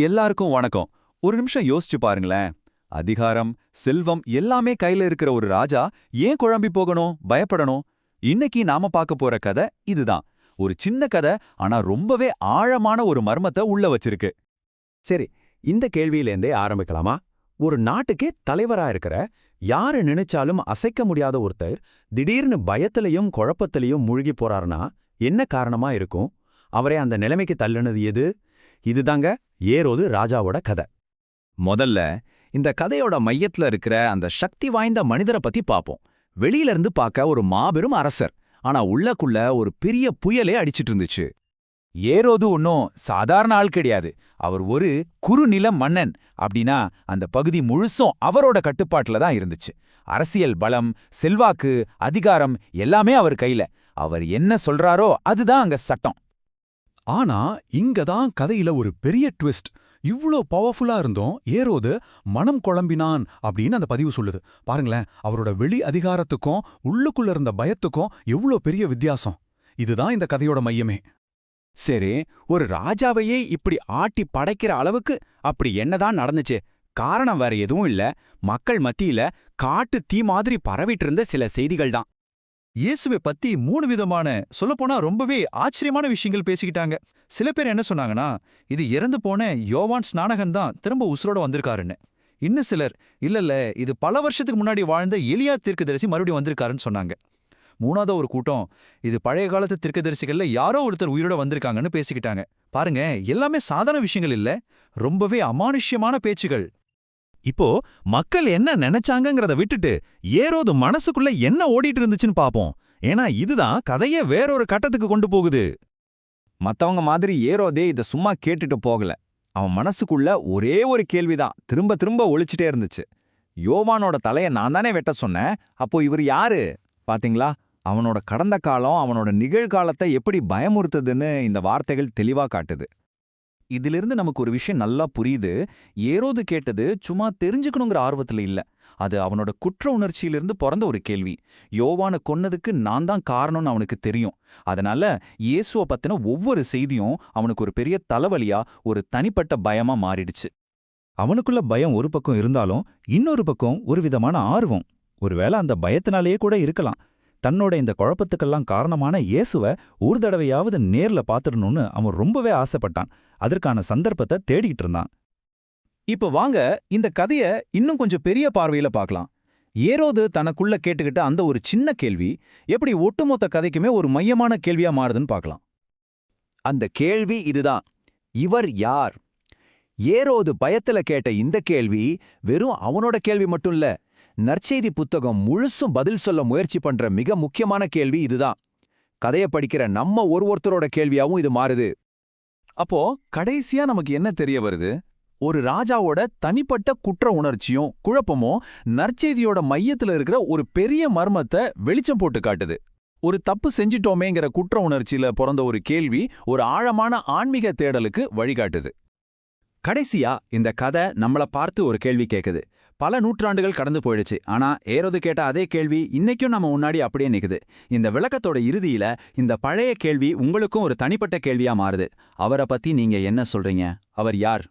எல்லாருக்கும் வணக்கம். ஒரு நிமிஷம் யோசிச்சு பாருங்களேன். அதிகாரம் செல்வம் எல்லாமே கையில இருக்கிற ஒரு ராஜா ஏன் குழம்பி போகணும் பயப்படணும்? இன்னைக்கு நாம பார்க்க போற கதை இதுதான். ஒரு சின்ன கதை ஆனா ரொம்பவே ஆழமான ஒரு மர்மத்தை உள்ள வச்சிருக்கு. சரி இந்த கேள்வியிலேருந்தே ஆரம்பிக்கலாமா? ஒரு நாட்டுக்கே தலைவரா இருக்கிற யாரு நினைச்சாலும் அசைக்க முடியாத ஒருத்தர் திடீர்னு பயத்திலையும் குழப்பத்திலையும் மூழ்கி போறாருனா என்ன காரணமா இருக்கும்? அவரை அந்த நிலைமைக்கு தள்ளுனது எது? இதுதாங்க ஏரோது ராஜாவோட கதை. முதல்ல இந்த கதையோட மையத்துல இருக்கிற அந்த சக்தி வாய்ந்த மனிதரை பத்தி பாப்போம். வெளியிலிருந்து பார்க்க ஒரு மாபெரும் அரசர். ஆனா உள்ளக்குள்ள ஒரு பெரிய புயலே அடிச்சிட்டு இருந்துச்சு. ஏரோது ஒன்னும் சாதாரண ஆள் கிடையாது. அவர் ஒரு குறுநில மன்னன் அப்படின்னா அந்த பகுதி முழுசும் அவரோட கட்டுப்பாட்டுல தான் இருந்துச்சு. அரசியல் பலம் செல்வாக்கு அதிகாரம் எல்லாமே அவர் கையில. அவர் என்ன சொல்றாரோ அதுதான் அங்க சட்டம். ஆனா இங்க தான் கதையில ஒரு பெரிய ட்விஸ்ட் இவ்ளோ பவர்ஃபுல்லா இருந்தோம் ஏரோது மனம் குழம்பினான் அப்படின்னு அந்த பதிவு சொல்லுது. பாருங்களேன் அவரோட வெளி அதிகாரத்துக்கும் உள்ளுக்குள்ள இருந்த பயத்துக்கும் எவ்ளோ பெரிய வித்தியாசம். இதுதான் இந்த கதையோட மையமே. சரி ஒரு ராஜாவையே இப்படி ஆட்டி படைக்கிற அளவுக்கு அப்படி என்னதான் நடந்துச்சு? காரணம் வேற எதுவும் இல்ல. மக்கள் மத்தியில காட்டு தீ மாதிரி பரவிட்டு இருந்த சில செய்திகள் தான் இயேசுவை பத்தி மூணு விதமான சொல்லப்போனா ரொம்பவே ஆச்சரியமான விஷயங்கள் பேசிக்கிட்டாங்க. சில பேர் என்ன சொன்னாங்கன்னா இது இறந்து போன யோவான் ஸ்நானகன் தான் திரும்ப உசுரோட வந்திருக்காருன்னு. இன்னும் சிலர் இல்லல்ல இது பல வருஷத்துக்கு முன்னாடி வாழ்ந்த எலியா தீர்க்கதரிசி மறுபடியும் வந்திருக்காருன்னு சொன்னாங்க. மூணாவது ஒரு கூட்டம் இது பழைய காலத்து தீர்க்கதரிசிகள்ல யாரோ ஒருத்தர் உயிரோட வந்திருக்காங்கன்னு பேசிக்கிட்டாங்க. பாருங்க எல்லாமே சாதாரண விஷயங்கள் இல்ல ரொம்பவே அமானுஷ்யமான பேச்சுகள். இப்போ மக்கள் என்ன நினைச்சாங்கங்கறத விட்டுட்டு ஏரோது மனசுக்குள்ள என்ன ஓடிட்டு இருந்துச்சுன்னு பாப்போம். ஏன்னா இதுதான் கதைய வேறொரு கட்டத்துக்கு கொண்டு போகுது. மத்தவங்க மாதிரி ஏரோதே இத சும்மா கேட்டுட்டு போகல. அவன் மனசுக்குள்ள ஒரே ஒரு கேள்விதான். திரும்ப திரும்ப ஒழிச்சிட்டே இருந்துச்சு. யோவானோட தலைய நான் தானே வெட்ட சொன்னேன். அப்போ இவர் யாரு? பாத்தீங்களா? அவனோட கடந்த காலம் அவனோட நிகழ்காலத்தை எப்படி பயமுறுத்துதுன்னு இந்த வார்த்தைகள் தெளிவா காட்டுது. இதிலிருந்து நமக்கு ஒரு விஷயம் நல்லா புரியுது. ஏரோது கேட்டது சும்மா தெரிஞ்சுக்கணுங்கிற ஆர்வத்துல இல்ல. அது அவனோட குற்ற உணர்ச்சியிலிருந்து பிறந்த ஒரு கேள்வி. யோவானை கொன்னதுக்கு நான் தான் காரணம்னு அவனுக்கு தெரியும். அதனால இயேசுவை பத்தின ஒவ்வொரு செய்தியும் அவனுக்கு ஒரு பெரிய தலைவலியா ஒரு தனிப்பட்ட பயமா மாறிடுச்சு. அவனுக்குள்ள பயம் ஒரு பக்கம் இருந்தாலும் இன்னொரு பக்கம் ஒரு விதமான ஆர்வம். ஒருவேளை அந்த பயத்தினாலேயே கூட இருக்கலாம். தன்னோட இந்த குழப்பத்துக்கெல்லாம் காரணமான இயேசுவ ஒரு தடவையாவது நேர்ல பாத்துடணும்னு அவன் ரொம்பவே ஆசைப்பட்டான். அதற்கான சந்தர்ப்பத்தை தேடிட்டு இருந்தான். இப்ப வாங்க இந்த கதைய இன்னும் கொஞ்சம் பெரிய பார்வையில பார்க்கலாம். ஏரோது தனக்குள்ள கேட்டுக்கிட்ட அந்த ஒரு சின்ன கேள்வி எப்படி ஒட்டுமொத்த கதைக்குமே ஒரு மையமான கேள்வியா மாறுதுன்னு பார்க்கலாம். அந்த கேள்வி இதுதான். இவர் யார்? ஏரோது பயத்துல கேட்ட இந்த கேள்வி வெறும் அவனோட கேள்வி மட்டும் இல்ல நற்செய்தி புத்தகம் முழுசும் பதில் சொல்ல முயற்சி பண்ற மிக முக்கியமான கேள்வி இதுதான். கதையை படிக்கிற நம்ம ஒரு ஒருத்தரோட கேள்வியாவும் இது மாறுது. அப்போ கடைசியா நமக்கு என்ன தெரிய வருது? ஒரு ராஜாவோட தனிப்பட்ட குற்ற உணர்ச்சியும் குழப்பமும் நற்செய்தியோட மையத்துல இருக்கிற ஒரு பெரிய மர்மத்தை வெளிச்சம் போட்டு காட்டுது. ஒரு தப்பு செஞ்சிட்டோமேங்கிற குற்ற உணர்ச்சியில பிறந்த ஒரு கேள்வி ஒரு ஆழமான ஆன்மீக தேடலுக்கு வழிகாட்டுது. கடைசியா இந்த கதை நம்மள பார்த்து ஒரு கேள்வி கேக்குது. பல நூற்றாண்டுகள் கடந்து போயிடுச்சு. ஆனா ஏறது கேட்ட அதே கேள்வி இன்னைக்கும் நம்ம முன்னாடி அப்படியே நிக்குது. இந்த விளக்கத்தோட இறுதியில இந்த பழைய கேள்வி உங்களுக்கும் ஒரு தனிப்பட்ட கேள்வியா மாறுது. அவரை பத்தி நீங்க என்ன சொல்றீங்க? அவர் யார்?